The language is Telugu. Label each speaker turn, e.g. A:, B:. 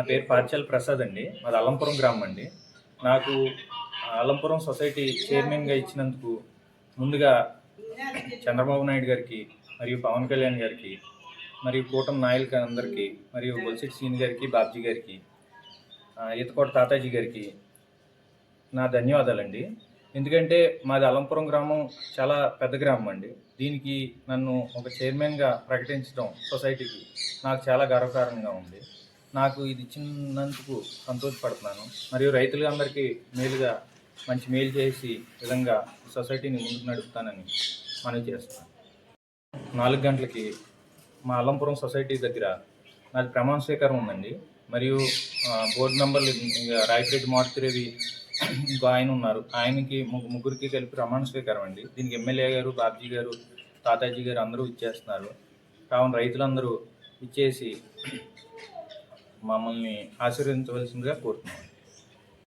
A: నా పేరు పార్చల్ ప్రసాద్ అండి. మాది అల్లంపురం గ్రామం అండి. నాకు అల్లంపురం సొసైటీ చైర్మన్గా ఇచ్చినందుకు ముందుగా చంద్రబాబు నాయుడు గారికి మరియు పవన్ కళ్యాణ్ గారికి మరియు కూటమి నాయకులకి అందరికీ మరియు బొల్సెట్ సీన్ గారికి బాబ్జీ గారికి ఆ, ఈతకోట తాతాజీ గారికి నా ధన్యవాదాలండి. ఎందుకంటే మాది అలంపురం గ్రామం చాలా పెద్ద గ్రామం అండి. దీనికి నన్ను ఒక చైర్మన్గా ప్రకటించడం సొసైటీకి నాకు చాలా గర్వకారణంగా ఉంది. నాకు ఇది ఇచ్చినందుకు సంతోషపడుతున్నాను. మరియు రైతులందరికీ మేలుగా మంచి మేలు చేసి విధంగా సొసైటీని ముందుకు నడుపుతానని మనవి చేస్తున్నాను. నాలుగు గంటలకి మా అల్లంపురం సొసైటీ దగ్గర నాది ప్రమాణ స్వీకారం ఉందండి. మరియు బోర్డు మెంబర్లు ఇంకా రాయపరెడ్డి మారుతిరేవి ఇంకో ఆయన ఉన్నారు. ఆయనకి ముగ్గు- ముగ్గురికి కలిపి ప్రమాణ స్వీకారం అండి. దీనికి ఎమ్మెల్యే గారు బాబ్జీ గారు తాతాజీ గారు అందరూ ఇచ్చేస్తున్నారు. కావున రైతులందరూ ఇచ్చేసి మమ్మల్ని ఆశీర్వదించవలసిందిగా కోరుతున్నాను